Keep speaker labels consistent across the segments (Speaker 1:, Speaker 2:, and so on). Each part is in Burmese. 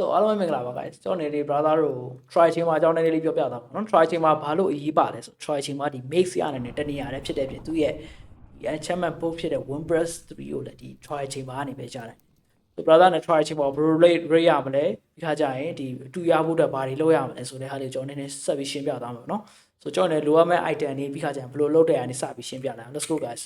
Speaker 1: ဆိုအားလုံးပဲမင်္ဂလာပါ guys ကျွန်တော်နေလေး brother တို့ try ချိန်မှာအကြောင်းနည်းလေးပြောပြတာပေါ့နော် try ချိန်မှာဘာလို့အရေးပါလဲဆို try ချိန်မှာဒီ mix ရနေတယ်တနေရာလည်းဖြစ်တဲ့ပြင်သူ့ရဲ့ဒီ enchantment book ဖြစ်တဲ့ windpress 3ကိုလည်းဒီ try ချိန်မှာနေပဲကြားတယ်ဆို brother နဲ့ try ချိန်မှာ bro rate rate ရမလဲဒီခါကျရင်ဒီအတူရဖို့အတွက်ဘာတွေလုပ်ရမလဲဆိုတဲ့ဟာလေးကျွန်တော်နည်းနည်းဆက်ပြီးရှင်းပြသွားမှာပေါ့နော်ဆိုကျွန်တော်လည်းလိုအပ်မဲ့ item တွေဒီခါကျရင်ဘယ်လိုလုပ်တဲ့အရာနေစပြီးရှင်းပြလာအောင် let's go guys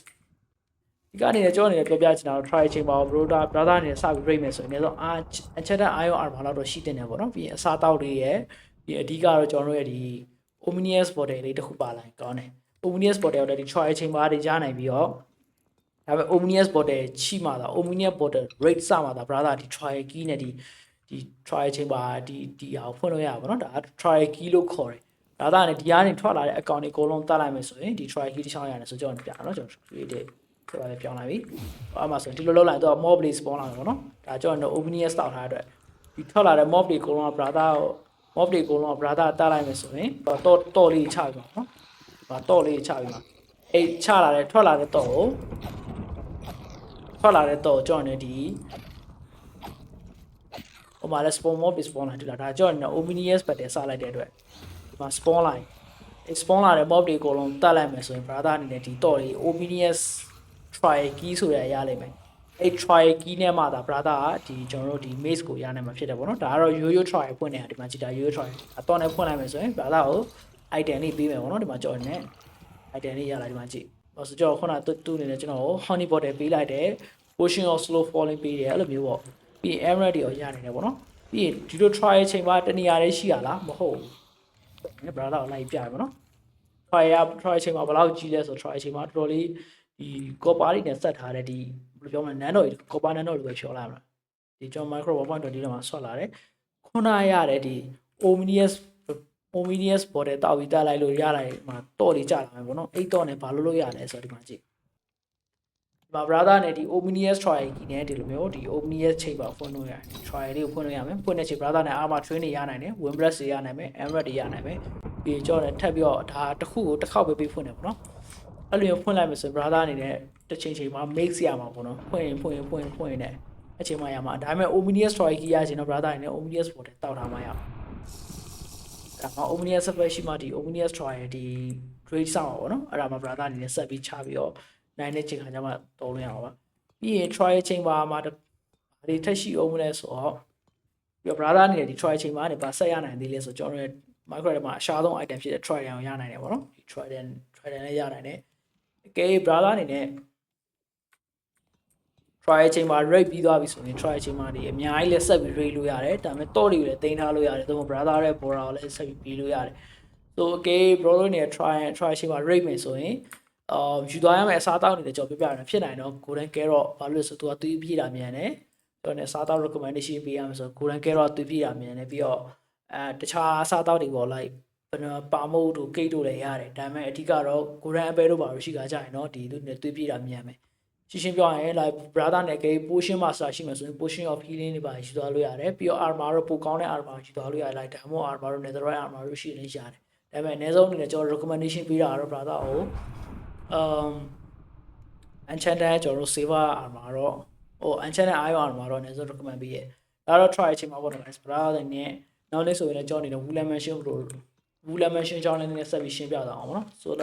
Speaker 1: ဒီကနေလည်းကျွန်တော်အနေနဲ့ပြောပြချင်တာတော့ try ချိန်ပါ brother brother အနေနဲ့စပြီး rate မယ်ဆိုရင်လည်းအာ enchanted iron armor လောက်တော့ရှိတင်တယ်ပေါ့နော်ပြီးရင်အစားတောက်တွေရဲ့ပြီးအဓိကတော့ကျွန်တော်တို့ရဲ့ဒီ omnious border လေးတစ်ခုပါလိုက်ကောင်းတယ် omnious border ကိုလည်းဒီ try ချိန်ပါတွေကြားနိုင်ပြီးတော့ဒါပေမဲ့ omnious border ချိမှသာ omnious border rate စမှသာ brother ဒီ try key နဲ့ဒီဒီ try ချိန်ပါဒီဒီဟာကိုဖွင့်လို့ရပါဘောနော်ဒါ try key လို့ခေါ်တယ်ဒါသားနဲ့ဒီကနေထွက်လာတဲ့အကောင့်တွေအကုန်လုံးတတ်လိုက်မယ်ဆိုရင်ဒီ try key တစ်ချောင်းရတယ်ဆိုကျွန်တော်ပြအောင်နော်ကျွန်တော် create ဆိုတော့လည်းပြောင်းလိုက်ပြီ။အဲ့မှာဆိုရင်ဒီလိုလောက်လိုက်တော့ mob လေး spawn လာတယ်ပေါ့နော်။ဒါကြောင့်တော့ obedience တောက်ထားတဲ့အတွက်ဒီထွက်လာတဲ့ mob တွေအကုန်လုံးက brother ကို mob တွေအကုန်လုံးက brother တားလိုက်မယ်ဆိုရင်တော့တော့လေးချပြီပေါ့နော်။ဒီမှာတော့လေးချပြီမှာအဲ့ချလာတဲ့ထွက်လာတဲ့တော့ကိုထွက်လာတဲ့တော့ကြောင့်လည်းဒီဟိုမှာလည်း spawn mob တွေ spawn လာတယ်ဒါကြောင့်လည်း obedience ပတ်တယ်စလိုက်တဲ့အတွက်ဒီမှာ spawn လိုက် spawn လာတဲ့ mob တွေအကုန်လုံးတတ်လိုက်မယ်ဆိုရင် brother အနေနဲ့ဒီတော့လေး obedience try key ဆိုရရလိမ့်မယ်အဲ့ try key နဲ့မှသာ brother ကဒီကျွန်တော်တို့ဒီ maze ကိုရနိုင်မှာဖြစ်တယ်ပေါ့နော်ဒါကတော့ yo yo try ဖွင့်နေတာဒီမှာကြည့်တာ yo yo try အတော့နဲ့ဖွင့်လိုက်မယ်ဆိုရင် brother ကို item လေးပေးမယ်ပေါ့နော်ဒီမှာကြော်နေ item လေးရလာဒီမှာကြည့်ဟောဆိုတော့ခုနတူတူနေတယ်ကျွန်တော် honey bottle ပေးလိုက်တယ် potion of slow falling ပေးတယ်အဲ့လိုမျိုးပေါ့ပြီးရင် emerald တွေရောရနေတယ်ပေါ့နော်ပြီးရင်ဒီလို try အချိန်မှာတနေရာလေးရှိရလားမဟုတ်ဘူး brother ကိုလိုက်ပြရမယ်နော် try ရ try အချိန်မှာဘယ်လောက်ကြီးလဲဆို try အချိန်မှာတော်တော်လေး ဒီ copper တွေနဲ့ဆက်ထားတဲ့ဒီဘယ်လိုပြောမလဲ nano copper nano လို့ပဲပြောလိုက်မလားဒီကျွန်တော် micro 1.20လောက်မှာဆွတ်လာတယ်ခုနရတဲ့ဒီ omnius omnius border တောက်ပြီးတက်လိုက်လို့ရလိုက်မှာတော့လေးကြာလာမယ်ပေါ့နော်အဲ့တော့နဲ့ဘာလို့လို့ရလဲဆိုတော့ဒီမှာကြည့်ဒီမှာ brother နဲ့ဒီ omnius try ကြီးနဲ့ဒီလိုမျိုးဒီ omnius ချိန်ပါဖွင့်လို့ရတယ် try လေးကိုဖွင့်လို့ရမယ်ဖွင့်တဲ့ချိန် brother နဲ့ armor train တွေရနိုင်တယ် win breast တွေရနိုင်မယ် emerald တွေရနိုင်မယ်ပြီးကြောနဲ့ထပ်ပြီးတော့ဒါတစ်ခုကိုတစ်ခေါက်ပဲပြီးဖွင့်တယ်ပေါ့နော် အဲ့လိုမျိုးဖွင့်လိုက်မယ်ဆိုရင် brother အနေနဲ့တစ်ချိန်ချိန်မှာ mix ရမှာပေါ့နော်ဖွင့်ရင်ဖွင့်ရင်ဖွင့်ရင်ဖွင့်ရင်နဲ့အချိန်မှရမှာဒါပေမဲ့ omnius try ကြီးရချင်တော့ brother အနေနဲ့ omnius border တောက်ထားမှရမှာဒါမှ omnius supply ရှိမှဒီ omnius try ရဲ့ဒီ grade ဆောက်ပါပေါ့နော်အဲ့ဒါမှ brother အနေနဲ့ဆက်ပြီးချပြီးတော့နိုင်တဲ့ချိန်ခါကျမှတော်လို့ရမှာပါပြီးရင် try ချိန်ပါမှာဘာတွေထက်ရှိအောင်မလဲဆိုတော့ပြီးတော့ brother အနေနဲ့ဒီ try ချိန်ပါနဲ့ဗာဆက်ရနိုင်သေးလဲဆိုကျွန်တော်ရဲ့ micro မှာအရှားဆုံး item ဖြစ်တဲ့ trident ကိုရနိုင်တယ်ပေါ့နော်ဒီ trident trident လည်းရနိုင်တယ် အကယ် brother အနေနဲ့ try အချိန်မှာ rate ပြီးသွားပြီဆိုရင် try အချိန်မှာဒီအများကြီးလက်ဆက်ပြီး rate လို့ရတယ်ဒါပေမဲ့တော့တွေကိုလည်းတင်ထားလို့ရတယ်ဒါပေမဲ့ brother ရဲ့ border ကိုလည်းဆက်ပြီးပြီးလို့ရတယ် so okay bro တို့နေ try try အချိန်မှာ rate မယ်ဆိုရင်အာယူသွားရမယ့်အစားတောက်နေတဲ့ကြော်ပြပြရတယ်ဖြစ်နိုင်တော့ golden carrot ဘာလို့လဲဆိုတော့သူကသွေးပြေးတာမြန်တယ်ကျွန်တော်ねစားတောက် recommendation ပေးရမယ်ဆို golden carrot သွေးပြေးတာမြန်တယ်ပြီးတော့အဲတခြားစားတောက်တွေပေါ်လိုက်ဘယ်တော့ ပါမုတ်တို့ကိတ်တို့လည်းရတယ်ဒါပေမဲ့အဓိကတော့ golden apple တို့ပါလို့ရှိကြကြရင်တော့ဒီသူနဲ့သွေးပြေးတာမြန်မယ်ရှင်းရှင်းပြောရရင် like brother နဲ့ gay potion master ရှိမှဆိုရင် potion of healing တွေပါယူသွားလို့ရတယ်ပြီးတော့ armor တော့ပိုကောင်းတဲ့ armor ယူသွားလို့ရတယ် like diamond armor တို့ netherite armor တို့ရှိနေရတယ်ဒါပေမဲ့အနည်းဆုံးအနေနဲ့ကျွန်တော် recommendation ပေးတာကတော့ brother ကို um enchanted ကျွန်တော်တို့ silver armor တော့ဟို enchanted iron armor တော့အနည်းဆုံး recommend ပေးရဲ့ဒါတော့ try အချိန်မှာပေါ့နော် brother နဲ့နောက်လေးဆိုရင်လည်းကျွန်တော်အနေနဲ့ woolen mansion လို့ woolen mansion ကြောင်းလည်းနည်းနည်းဆက်ပြီးရှင်းပြသွားအောင်ပေါ့နော်ဆို